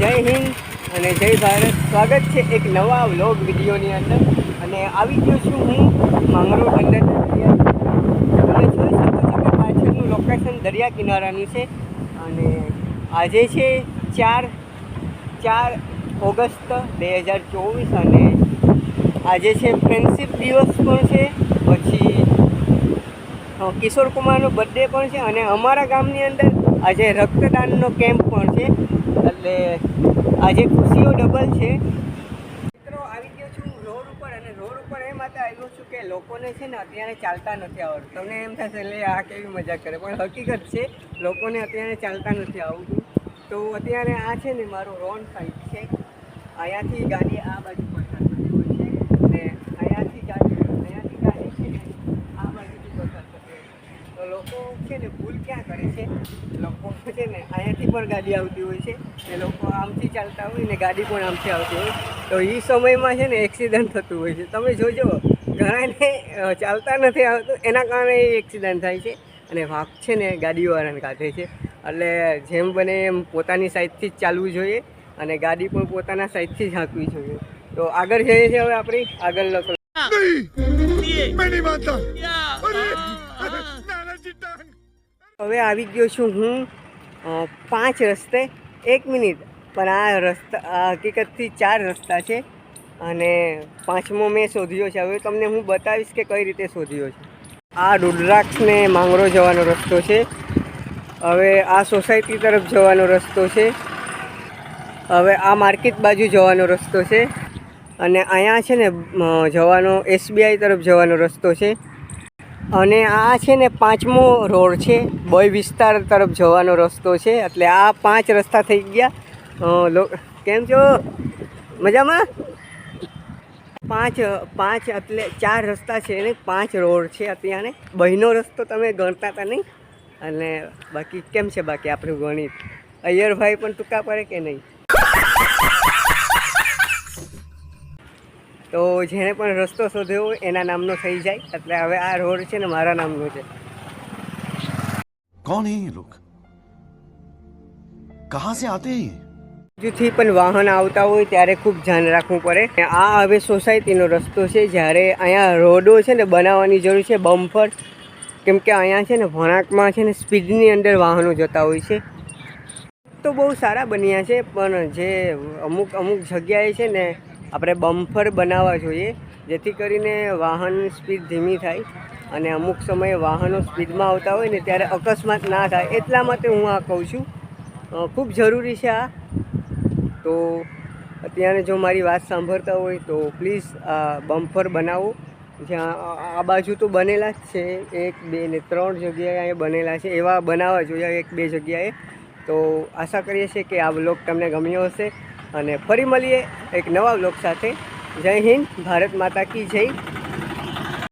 જય હિન્દ અને જય ભારત. સ્વાગત છે એક નવા વ્લોગ વિડીયોની અંદર. અને આવી ગયો છું હું, માંગરોળ બંદર તમે જોઈ શકો છો કે પાછળનું લોકેશન દરિયા કિનારાનું છે. અને આજે છે ચાર ચાર ઓગસ્ટ બે હજાર ચોવીસ અને આજે છે ફ્રેન્ડશિપ દિવસ પણ છે. પછી કિશોર કુમારનો બર્થડે પણ છે અને અમારા ગામની અંદર આજે રક્તદાનનો કેમ્પ પણ છે. એટલે આજે ખુશીઓ ડબલ છે. મિત્રો, આવી ગયો છું રોડ ઉપર અને રોડ ઉપર એ માટે આવ્યો છું કે લોકોને છે ને અત્યારે ચાલતા નથી આવડતું. તમને એમ થશે એટલે આ કેવી મજા કરે. પણ હકીકત છે, લોકોને અત્યારે ચાલતા નથી આવડતું. તો અત્યારે આ છે ને મારો રોન સાઈડ છે. અહીંયાથી ગાડી આ બાજુ પસાર થતી હોય છે અને અહીંયાથી ગાડી અહીંયાથી ગાડી છે ને આ બાજુથી પસાર થતી હોય છે તો લોકો છે ને ભૂલ ક્યાં કરે છે. લોકો છે ને અહીંયાથી પણ ગાડી આવતી હોય છે. એ લોકો આમથી ચાલતા હોય ને ગાડી પણ આમથી આવતી હોય. તો એ સમયમાં છે ને એક્સિડન્ટ થતું હોય છે. તમે જોજો ઘણાને ચાલતા નથી આવતું. એના કારણે એ એક્સિડન્ટ થાય છે અને વાંક છે ને ગાડીવાળાને કાઢે છે. એટલે જેમ બને એમ પોતાની સાઈડથી જ ચાલવું જોઈએ અને ગાડી પણ પોતાના સાઈડથી જ હાંકવી જોઈએ. તો આગળ જઈએ છીએ હવે આપણી આગળ લખો નહીં! મેં નહીં માનતા હવે આવી ગયો છું હું પાંચ રસ્તે, એક મિનિટ. પણ આ રસ્તા હકીકતથી ચાર રસ્તા છે અને પાંચમો મેં શોધ્યો છે. હવે તમને હું બતાવીશ કે કઈ રીતે શોધ્યો છે. આ રુદ્રાક્ષને માંગરો જવાનો રસ્તો છે. હવે આ સોસાયટી તરફ જવાનો રસ્તો છે. હવે આ માર્કેટ બાજુ જવાનો રસ્તો છે. અને અહીંયા છે ને જવાનો, એસબીઆઈ તરફ જવાનો રસ્તો છે. અને આ છે ને પાંચમો રોડ છે. બોય વિસ્તાર તરફ જવાનો રસ્તો છે. એટલે આ પાંચ રસ્તા થઈ ગયા. કેમ છો? મજામાં? પાંચ પાંચ એટલે ચાર રસ્તા છે ને, પાંચ રોડ છે અત્યારે બહેનો રસ્તો તમે ગણતા હતા નહીં. અને બાકી કેમ છે બાકી આપણું ગણિત? અય્યરભાઈ પણ ટૂંકા પડે કે નહીં? તો જેને પણ રસ્તો શોધ્યો એના નામનો થઈ જાય. એટલે હવે આ રોડ છે ને મારા નામનો છે. કોણ હે લોક કહા સે આતે બાજુથી પણ વાહન આવતા હોય ત્યારે ખૂબ ધ્યાન રાખવું પડે. આ હવે સોસાયટીનો રસ્તો છે. જ્યારે અહીંયા રોડો છે ને બનાવવાની જરૂર છે બમ્પર કેમ કે અહીંયા છે ને વણાકમાં છે ને સ્પીડની અંદર વાહનો જતા હોય છે. તો બહુ સારા બન્યા છે પણ જે અમુક અમુક જગ્યાએ છે ને આપણે બમ્ફર બનાવવા જોઈએ, જેથી કરીને વાહન સ્પીડ ધીમી થાય અને અમુક સમયે વાહનો સ્પીડમાં આવતા હોય ને ત્યારે અકસ્માત ના થાય, એટલા માટે હું આ કહું છું. ખૂબ જરૂરી છે આ. તો અત્યારે જો મારી વાત સાંભળતા હોય તો પ્લીઝ આ બમ્ફર બનાવો. જ્યાં આ- બાજુ તો બનેલા જ છે, એક, બે ને ત્રણ જગ્યાએ બનેલા છે, એવા બનાવવા જોઈએ, એક, બે જગ્યાએ. તો આશા કરીએ છીએ કે આ બ્લોગ તમને ગમ્યો હશે. અને ફરી મળીએ એક નવા બ્લોગ સાથે. જય હિન્દ ભારત માતા કી જય.